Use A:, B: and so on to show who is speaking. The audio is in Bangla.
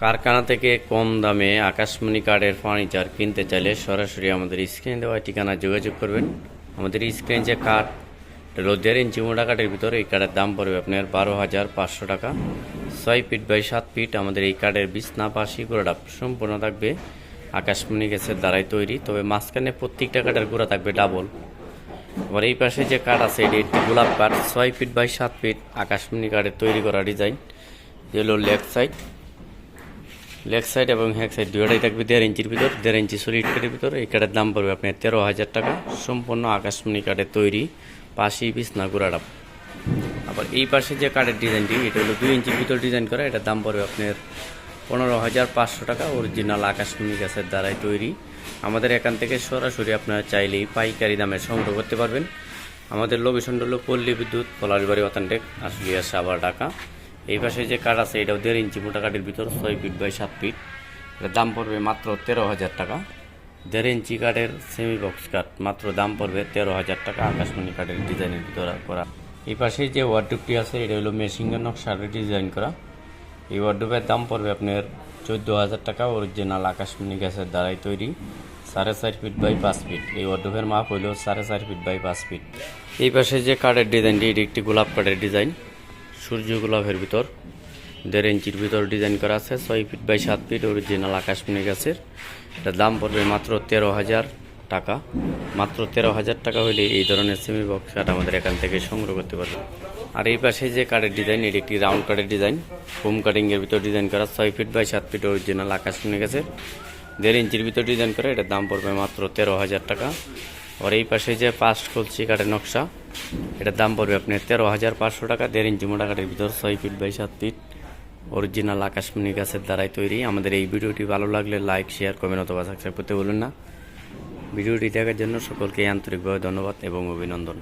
A: কারখানা থেকে কম দামে আকাশমণি কার্ডের ফার্নিচার কিনতে চাইলে সরাসরি আমাদের স্ক্রিনে দেওয়া ঠিকানায় যোগাযোগ করবেন। আমাদের স্ক্রিন যে হলো দেড় ইঞ্চি মোটা কাঠের ভিতরে এই কার্ডের দাম পড়বে আপনার বারো হাজার পাঁচশো টাকা। ছয় ফিট বাই সাত ফিট আমাদের এই কার্ডের বিছনা পাশি গোড়াটা সম্পূর্ণ থাকবে আকাশমণি গ্যাসের দ্বারাই তৈরি। তবে মাঝখানে প্রত্যেকটা কাঠের গোড়া থাকবে ডাবল। আবার এই পাশে যে কাঠ আছে, এটি একটি গোলাপ কাঠ, ছয় ফিট বাই সাত ফিট আকাশমণি কাঠের তৈরি করা ডিজাইন। হলো লেফট সাইড। লেগ সাইড এবং হ্যাক সাইড দুটাই থাকবে দেড় ইঞ্চির ভিতর, দেড় ইঞ্চি সলিড কাঠের ভিতর। এই কাঠের দাম পড়বে আপনার তেরো হাজার টাকা। সম্পূর্ণ আকাশমণি কাঠের তৈরি, পাশি বিছনা গুড়াডাপ আবার এই পাশে যে কাঠের ডিজাইনটি এটা হলো দুই ইঞ্চির ভিতর ডিজাইন করা। এটার দাম পড়বে আপনার পনেরো হাজার পাঁচশো টাকা অরিজিনাল আকাশমণি গাছের দ্বারাই তৈরি। আমাদের এখান থেকে সরাসরি আপনারা চাইলেই পাইকারি দামে সংগ্রহ করতে পারবেন। আমাদের লোকেশন হলো পল্লী বিদ্যুৎ পলারবাড়ি অথেন্টিক আশুলিয়া সাবার ঢাকা। এই পাশে যে কাঠ আছে, এটাও দেড় ইঞ্চি মোটা কাঠের ভিতর, ছয় ফিট বাই সাত ফিট এটার দাম পড়বে মাত্র তেরো হাজার টাকা। দেড় ইঞ্চি কাঠের সেমি বক্স কাঠ মাত্র দাম পড়বে তেরো হাজার টাকা, আকাশমণি কাঠের ডিজাইনের ভিতরে করা। এই পাশে যে ওয়ার্ডরোবটি আছে, এটা হলো মেশিনের নকশার ডিজাইন করা। এই ওয়ার্ডরোবের দাম পড়বে আপনার চোদ্দ হাজার টাকা অরিজিনাল আকাশমণি গ্যাসের দ্বারাই তৈরি। সাড়ে চার ফিট বাই পাঁচ ফিট এই ওয়ার্ডরোবের মাপ হইল সাড়ে চার ফিট বাই পাঁচ ফিট এই পাশে যে কাঠের ডিজাইনটি এটি একটি গোলাপ কাঠের ডিজাইন সূর্য গোলাপের ভিতর। দেড় ইঞ্চির ভিতর ডিজাইন করা আছে, ছয় ফিট বাই সাত ফিট অরিজিনাল আকাশমণি গাছের এটার দাম পড়বে মাত্র তেরো হাজার টাকা। মাত্র তেরো হাজার টাকা হলে এই ধরনের সেমি বক্স কাঠ আমাদের এখান থেকে সংগ্রহ করতে পারবেন। আর এই পাশে যে কাঠের ডিজাইন, এটি একটি রাউন্ড কাঠের ডিজাইন। হোম কাটিংয়ের ভিতর ডিজাইন করা, ছয় ফিট বাই সাত ফিট অরিজিনাল আকাশমণি গাছের দেড় ইঞ্চির ভিতর ডিজাইন করা, এটার দাম পড়বে মাত্র তেরো হাজার টাকা। আর এই পাশে যে পাস্ট কলসি কাঠের নকশা এটার দাম পড়বে আপনার তেরো হাজার পাঁচশো টাকা, দেড় ইঞ্চি মোটা কাঠের ভিতর ছয় ফিট বাই সাত ফিট। অরিজিনাল আকাশমণি গাছের দ্বারাই তৈরি। আমাদের এই ভিডিওটি ভালো লাগলে লাইক, শেয়ার কমেন্ট অথবা সাবস্ক্রাইব করতে বলুন না। ভিডিওটি দেখার জন্য সকলকে আন্তরিকভাবে ধন্যবাদ এবং অভিনন্দন।